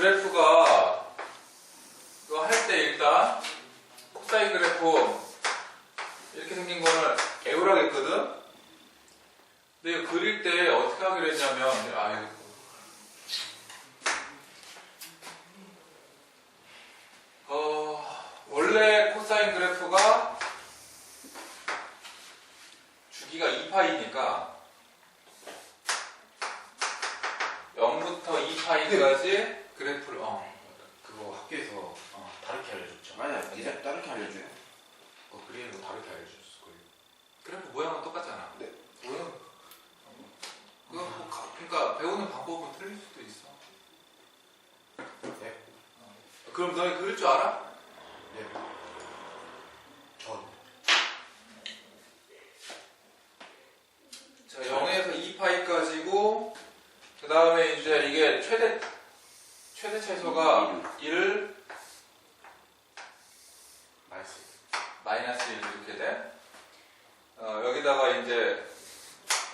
그래프가 이거 할 때 일단 코사인 그래프 이렇게 생긴 거는 애우라겠거든? 근데 이거 그릴 때 어떻게 하기로 했냐면 아 이거 어, 원래 코사인 그래프가 주기가 2파이니까 0부터 2파이까지 그래프를 어, 그거 학교에서 어. 다르게 알려줬죠. 아니야, 니가 다르게 알려줘요. 어, 그리는 거 다르게 알려줬을 거예요. 그래프 모양은 똑같잖아. 네. 모양 그거 뭐 가- 그러니까 배우는 방법은 틀릴 수도 있어. 네. 어. 그럼 너희 그릴 줄 알아? 네. 전. 자, 0에서 2파이까지고 그 다음에 이제 이게 최대 최대 최소가 1 마이너스. 마이너스 1 이렇게 돼. 어, 여기다가 이제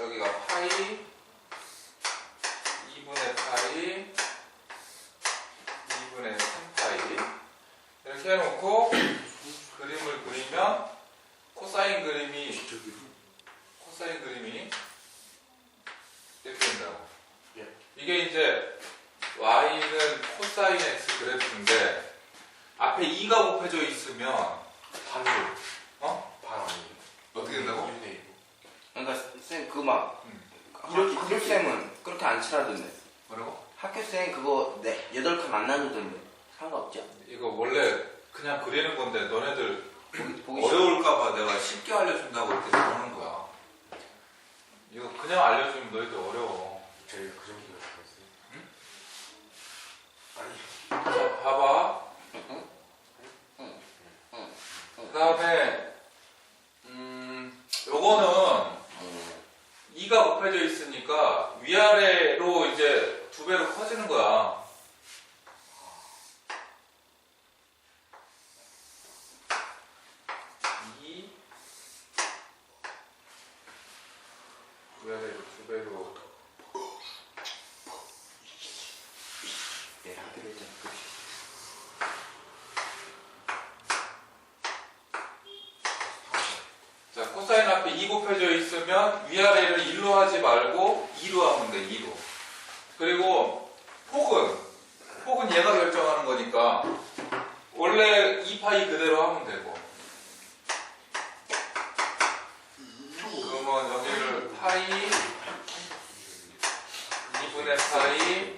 여기가 파이 2분의 파이 2분의 3파이 이렇게 해놓고 그림을 그리면 코사인 그림이 코사인 그림이 이렇게 된다고. 예. 이게 이제 y는 코사인 x 그래프인데 앞에 2가 곱해져 있으면 반으로. 어? 반. 어떻게 된다고? 1대 1로. 그러니까 쌤 그거 막 음. 이렇게 학교 쌤은 그렇게 안 칠하던데. 뭐라고? 학교 쌤 그거 네 여덟 칸안 나누던데 상관없죠? 이거 원래 그냥 그리는 건데 너네들. 어려울까봐 내가 쉽게 알려준다고 이렇게 그러는 거야. 이거 그냥 알려주면 너희들 어려워. 저희가 그 정도로 잘했어요. 응? 아니. 자, 봐봐. 그 다음에, 음, 요거는 음, 2가 곱해져 있으니까 위아래로 이제 두 배로 커지는 거야. 이 위아래로 두 배로 네. 자 코사인 앞에 2 곱해져 있으면 위아래를 1로 하지 말고 2로 하면 돼 2로 그리고 폭은 폭은 얘가 결정하는 거니까 원래 2파이 그대로 하면 되고 그러면 여기를 파이 2분의 파이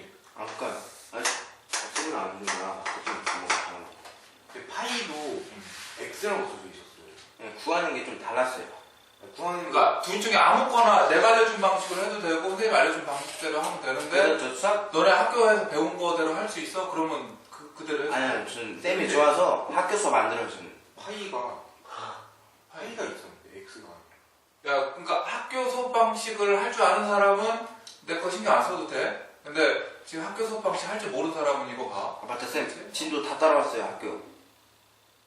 안 안. 근데 파이도 X라고 써져 있었어요. 네, 구하는 게 좀 달랐어요. 구하는 거. 그러니까 둘 중에 아무거나 내가 알려준 방식으로 해도 되고 선생님이 알려준 방식대로 하면 되는데 그래서 저 수학 너네 학교에서 배운 거대로 할 수 있어? 그러면 그, 그대로 해. 아니 아니 무슨 쌤이 좋아서 학교 수업 만들어주는. 파이가 파이가 있었는데 아니라. 야, 그러니까 학교 수업 방식을 할 줄 아는 사람은 내 거 신경 안 써도 돼. 근데 지금 학교 수업 방식 할 줄 모르는 사람은 이거 봐. 아, 맞다 쌤. 진도 다 따라왔어요 학교.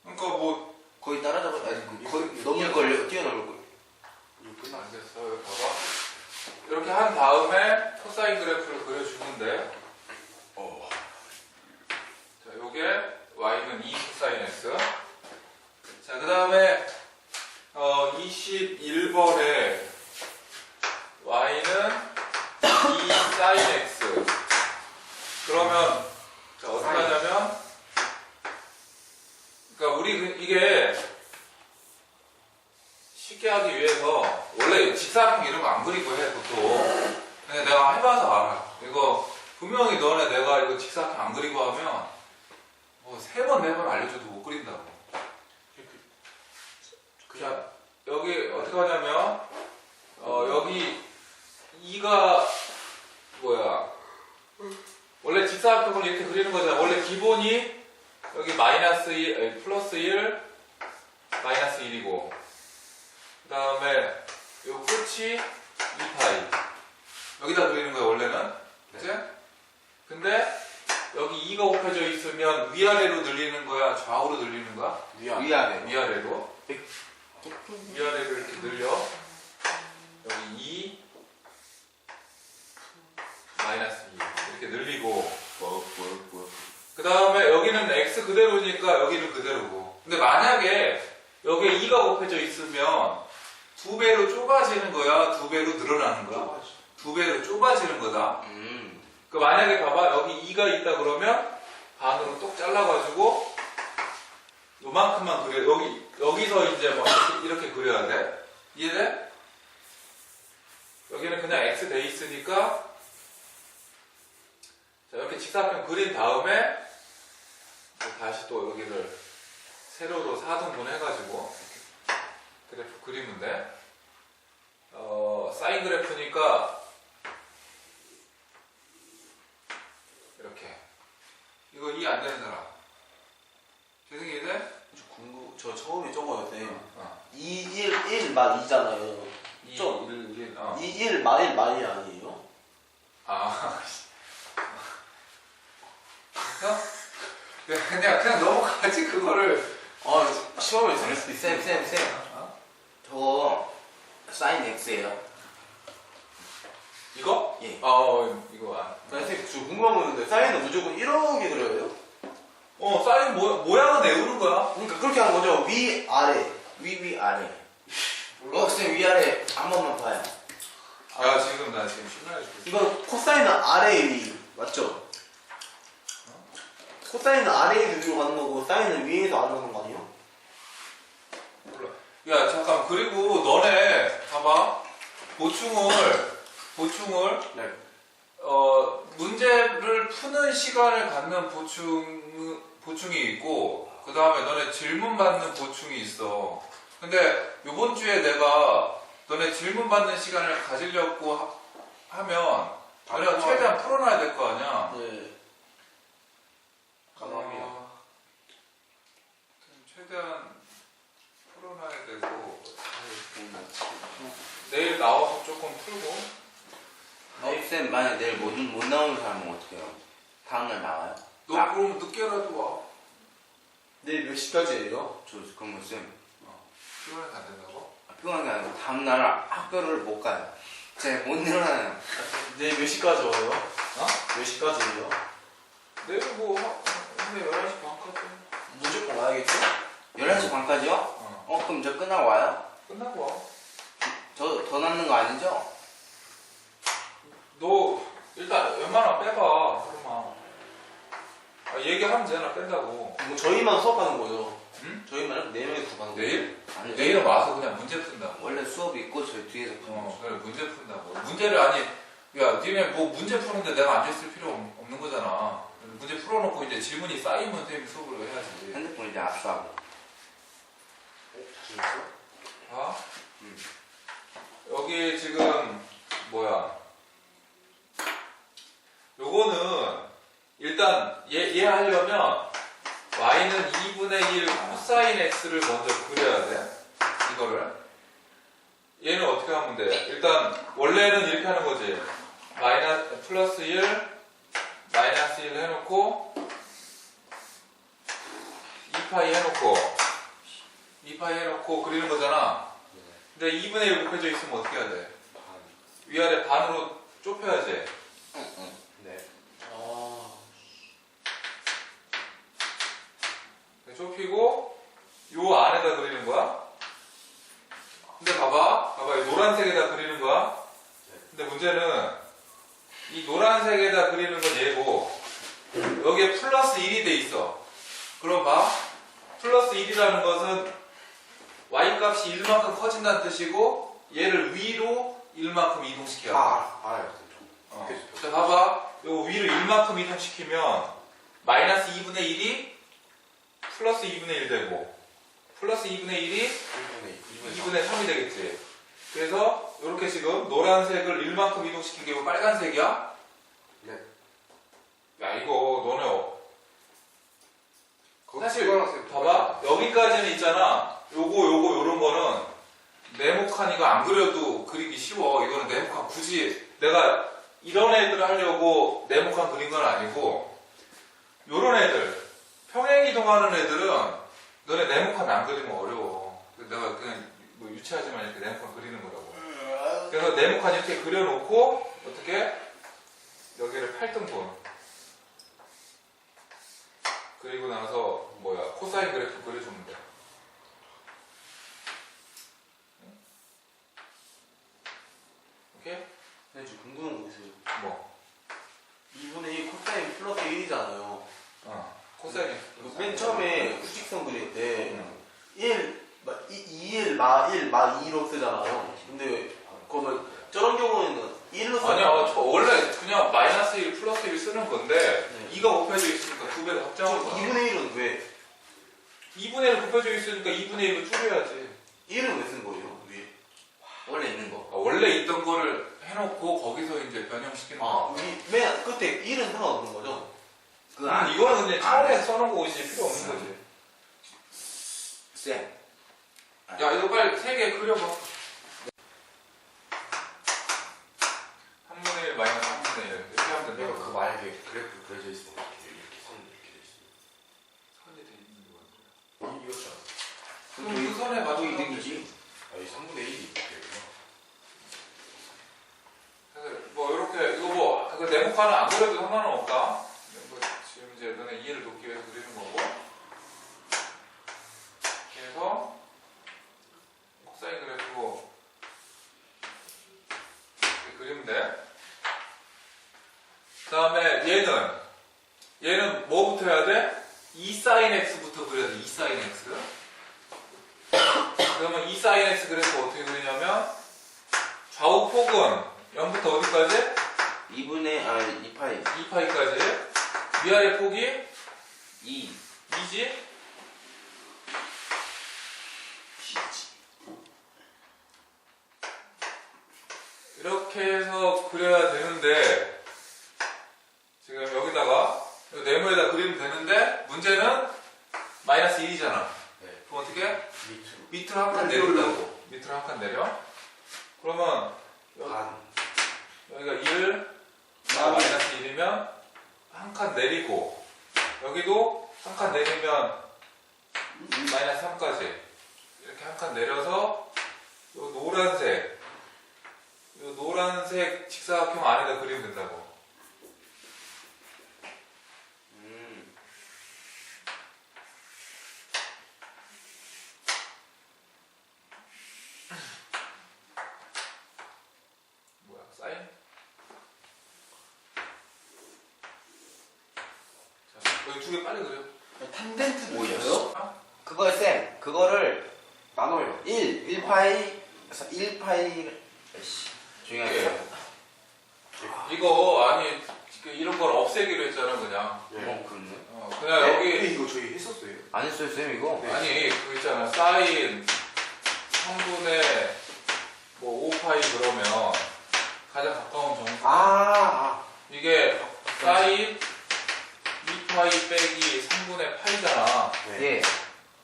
그러니까 뭐 거의 따라잡아. 아니, 거의 넘을 걸요. 뛰어넘을 걸. 이거. 안 됐어. 여기 봐봐. 이렇게 한 다음에 코사인 그래프를 그려주는데 어. 자, 요게 y는 2 코사인 x. 자, 그 다음에 어, 21번에 y는 2 사인 x. 그러면 자, 어떻게 하냐면 그러니까 우리 그- 이게 쉽게 하기 위해서 원래 직사각형 이런 거 안 그리고 해 보통. 근데 내가 해봐서 알아. 이거 분명히 너네 내가 이거 직사각형 안 그리고 하면 뭐 세 번 네 번 알려줘도 못 그린다고. 자 여기 어떻게 하냐면 어 여기 2가 뭐야 원래 직사각형을 이렇게 그리는 거잖아. 원래 기본이 여기 마이너스 1, 아니, 플러스 1, 마이너스 1이고 그 다음에 요 끝이 2파이 여기다 그리는 거야 원래는 그치? 근데 여기 2가 곱해져 있으면 위아래로 늘리는 거야 좌우로 늘리는 거야 위아. 위아래. 위아래로 위아래로 이렇게 늘려 여기 2 마이너스 2 이렇게 늘리고 뭐, 뭐, 뭐. x 그대로니까 여기는 그대로고. 근데 만약에 여기에 2가 곱해져 있으면 두 배로 좁아지는 거야, 두 배로 늘어나는 거야. 두 배로 좁아지는 거다. 음. 그 만약에 봐봐 여기 2가 있다 그러면 반으로 똑 잘라가지고 요만큼만 그려 여기 여기서 이제 막 이렇게, 이렇게 그려야 돼 이해돼? 여기는 그냥 x 돼 있으니까 자 이렇게 직사편 그린 다음에 또 다시 또 여기를 세로로 4등분 해가지고 그래프 그리면 돼 어, 사인 그래프니까 이렇게 이거 이해 안 되는 사람 재승이 돼? 저 궁금, 저 처음에 적어야 돼. 어. 2, 1, 1, 막 2잖아요. 2, 좀. 1, 1, 어. 2, 1, 마 1, 마1 아니에요? 아 그래서 그냥 그냥 넘어가지 그거를 아, 시험에 들을 수도 있어. 쌤, 쌤, 쌤. 어? 저거 사인 X예요. 이거? 예. 어 이거 안. 선생님, 저 궁금한 거 있는데 사인은 무조건 이렇게 그려요? 어 사인 모, 모양은 외우는 거야 그러니까 그렇게 하는 거죠. 위, 아래. 위, 위, 아래. 어, 쌤, 위, 아래 한 번만 봐요. 야 지금 나 지금 신나게 죽겠어 이건 코사인은 아래의 위. 맞죠? 코사인은 아래의 위로 가는 거고, 사인은 위에서 아래로 가는 거 아니에요? 야 잠깐 그리고 너네 봐봐 보충을 보충을 네. 어, 문제를 푸는 시간을 갖는 보충, 보충이 있고, 그 다음에 너네 질문 받는 보충이 있어. 근데 요번 주에 내가 너네 질문 받는 시간을 가지려고 하, 면 너네가 최대한 풀어놔야 될 거 아니야? 네. 감사합니다. 어, 최대한 풀어놔야 되고, 내일 나와서 조금 풀고, 어, 쌤, 만약 내일 못, 못 나오는 사람은 어떻게 해요? 다음날 나와요? 너 아. 그럼 늦게라도 와. 내일 몇 시까지예요? 저, 그러면 쌤, 피곤해서 안 된다고? 피곤한 게 아니고 다음날 학교를 못 가요. 제가 못 일어나요. 내일 몇 시까지 와요? 어? 몇 시까지예요? 내일 뭐, 근데 11시 반까지. 무조건 와야겠죠? 11시 반까지요? 어. 어, 그럼 저 끝나고 와요? 끝나고 와. 저더 남는 거 아니죠? 너, 일단 웬만하면 빼봐, 그러면. 아, 얘기하면 되나, 뺀다고. 뭐 저희만 수업하는 거죠? 응? 저희만 네 명이 수업하는 거죠? 내일? 아니, 내일은 와서 그냥 문제 푼다고. 원래 수업이 있고 저희 뒤에서 푸는 어, 거죠. 그래, 문제 푼다고. 문제를 아니, 야, 니네 뭐 문제 푸는데 내가 앉아있을 필요 없- 없는 거잖아. 문제 풀어놓고 이제 질문이 쌓이면 선생님이 수업을 해야지. 핸드폰 이제 압수하고. 아? 음. 여기 지금 뭐야? 요거는 일단 얘, 얘 하려면 y는 2분의 1 코사인 x를 먼저 그려야 돼. 이거를. 얘는 어떻게 하면 돼? 일단 원래는 이렇게 하는 거지. 마이너스 플러스 1 마이너스 1 해놓고 2파이 해놓고 2파이 해놓고 그리는 거잖아. 근데 2분의 1 곱해져 있으면 어떻게 해야 돼? 위아래 반으로 좁혀야지. 네. 아, 좁히고 요 안에다 그리는 거야. 근데 봐봐, 봐봐, 이 노란색에다 그리는 거야. 근데 문제는 이 노란색에다 그리는 건 얘고 여기에 플러스 1이 돼 있어. 그럼 봐, 플러스 1이라는 것은 y 값이 1만큼 커진다는 뜻이고 얘를 위로 1만큼 이동시켜야 돼. 아, 알아요. 어. 자, 봐봐. 요 위로 1만큼 이동시키면 마이너스 2분의 1이 플러스 2분의 1 되고 플러스 2분의 1이 2분의 3이 되겠지. 그래서 이렇게 지금 노란색을 1만큼 이동시킨 게 이거 빨간색이야? 네. 야 이거 너네 사실 봐봐 여기까지는 있잖아. 요거 요거 요런 거는 네모칸 이거 안 그려도 그리기 쉬워. 이거는 네모칸 굳이 내가 이런 애들 하려고 네모칸 그린 건 아니고 요런 애들 평행 이동하는 애들은 너네 네모칸 안 그리면 어려워. 내가 그냥 뭐 유치하지만 이렇게 네모칸 그리는 거라고. 그래서 네모칸 이렇게 그려놓고 어떻게 여기를 8등분 그리고 나서 왠지 궁금한 거 있어요. 뭐? 2분의 1 코사인 플러스 1이잖아요. 어. 코사인. 맨 처음에 구직선 그릴 때 응. 1, 마, 2, 1, 마 1, 마 2로 쓰잖아요. 근데 그러면 저런 경우에는 1로 쓰 아니야, 저 원래 그냥 마이너스 1 플러스 1 쓰는 건데 네. 2가 곱해져 있으니까 두 배가 확정한 거야. 2분의 1은 왜? 2분의 1 곱해져 있으니까 2분의 1을 줄여야지. 1은 왜 쓴 거예요? 위에? 원래 있는 거. 아, 원래 있던 거를 해놓고 거기서 이제 변형시키는 아, 거. 위, 맨 끝에 1은 상관없는 거죠? 그 음, 안, 이거는 그냥 안 차원에서 써놓은 거지 필요 없는 거지. 쌤. 야, 이거 빨리 세 개 그려봐. 3분의 1 마이너스 3분의 1 이렇게 하면 내가 된다. 그 만약에 그래프 그려져 때 이렇게 이렇게 선 이렇게 돼 있어. 선이 돼 있는 거 이- 이거잖아. 그럼 그 선에 맞춰. 아니 3분의 1이 이렇게 되구나. 뭐 이렇게 이거 뭐그 네모칸은 안 그려 6인데. 그 다음에 얘는, 얘는 뭐부터 해야 돼? 2 sin x부터 그려야 돼. 2 sin x. 그러면 2 sin x 그래서 어떻게 그리냐면, 좌우폭은 0부터 어디까지? 2분의, 아, 2파이. 2파이까지. 위아래 폭이 2. 2지? 이렇게 해서 그려야 되는데, 지금 여기다가, 이 네모에다 그리면 되는데, 문제는 마이너스 1이잖아. 네. 그럼 어떻게? 밑으로. 밑으로 한 칸 내린다고. 밑으로 한 칸 내려. 그러면, 여기, 반. 여기가 1, 아, 마이너스 1이면 한 칸 내리고 여기도 한 칸 내리면 마이너스 3까지 이렇게 한 칸 내려서 요 노란색 요 노란색 직사각형 안에다 그리면 된다고 음. 뭐야 사인? 자 여기 두 개 빨리 그려 탄젠트 뭐였어? 그거 쌤, 그거를 나눠요. 1, 1파이, 1파이, 예. 하세요. 이거 아니 그 이런 걸 없애기로 했잖아 그냥 네. 어, 그렇네. 어, 그냥 네, 여기 근데 이거 저희 했었어요. 안 했어요, 쌤, 이거? 네. 아니 그 있잖아 사인 3분의 뭐 5파이 그러면 가장 가까운 정수 아, 이게 사인 2파이 빼기 3분의 8이잖아 아. 네. 예.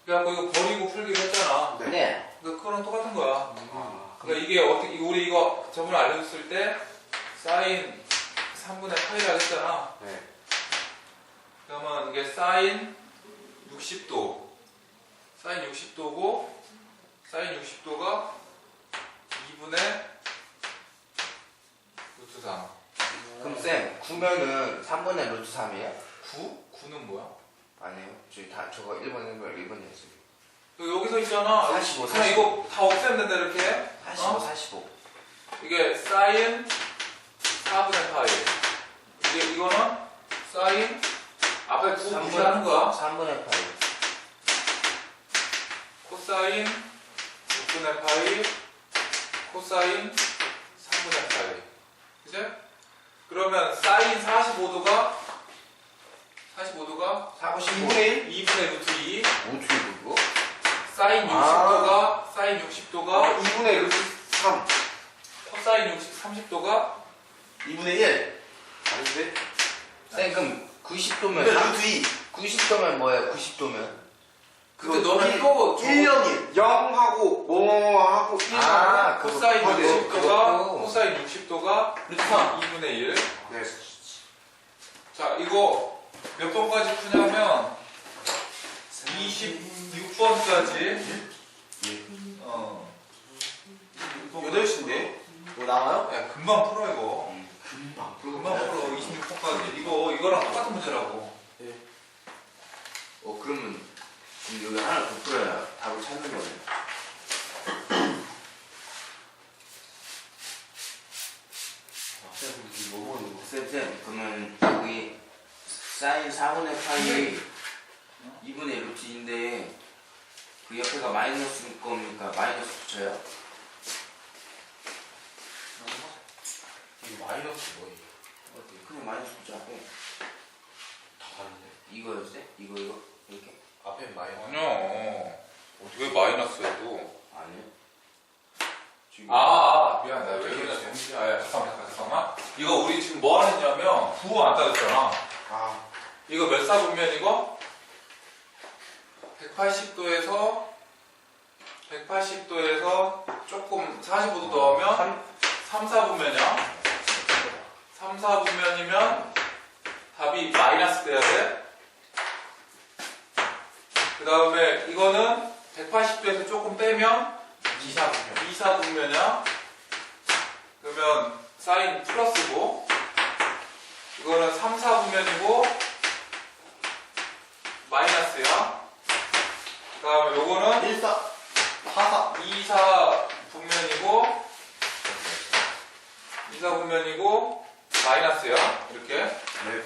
그래갖고 이거 버리고 풀기로 했잖아 네. 네. 그러니까 그거랑 똑같은 거야 아, 그러니까 이게 어떻게 우리 이거 저번에 알려줬을 때 사인 3분의 8이라고 했잖아 네. 그러면 이게 사인 60도 사인 60도고 사인 60도가 2분의 루트 3 그럼 쌤, 9면은 3분의 루트 3이에요? 9? 9는 뭐야? 아니에요. 저희 다, 저거 1번, 1번, 1번 했어요. 여기- 여기서 있잖아 45, 그냥 45. 이거 다 없애면 된다 이렇게 45, 어? 45. 이게 사인 4분의 8 이게 이거는 사인 앞에 9 무시하는 거야 3분의 8. 코사인 6분의 파이 코사인 3분의 파이 그죠? 그러면 사인 45도가 45도가 45. 2분의 루트 2 어떻게 그거? 사인 60도가 사인 60도가 2분의 루트 3. 코사인 60, 30도가 2분의 1. 아닌데? 쌤, 그럼 90도면. 근데 루트 2. 90도면 뭐예요? 90도면? 근데 너는 이거 1년이 0하고 뭐하고 1 아, 하고 코사인 그거, 60도가 그거. 코사인 60도가 루트 3. 2분의 1 네. 자, 이거 몇 번까지 푸냐면 26번까지 어. 8시인데? 뭐 나와요? 야, 금방 풀어 이거. 금방. 금방 풀어. 26번까지. 이거 이거랑 똑같은 문제라고. 어, 그러면 지금 여기 하나 더 풀어야 답을 찾는 거네. 사인 4분의 파이 2분의 루트인데 그 옆에가 마이너스일 겁니까? 마이너스 붙여요? 이거 마이너스 뭐예요? 그냥 마이너스 붙여고 다 다른데. 이거였지? 이거 이거 이렇게? 앞에 마이너스. 아니요. 왜 마이너스야 또? 아니요 지금 아, 아 미안 나왜 그러냐 정신 아 야, 잠깐만 잠깐만 이거 우리 지금 뭐 하느냐면 부호 안 따졌잖아 아 이거 몇 사분면이고 180도에서 180도에서 조금 45도 넣으면 3, 4분면이야 3, 4분면이면 답이 마이너스 돼야 돼. 그 다음에 이거는 180도에서 조금 빼면 2, 4분면. 2, 4분면이야. 그러면 사인 플러스고 이거는 3, 4분면이고 마이너스야. 그 다음에 요거는 1, 4, 4, 4. 2, 4 분면이고 2, 4 분면이고 마이너스야. 이렇게. 네.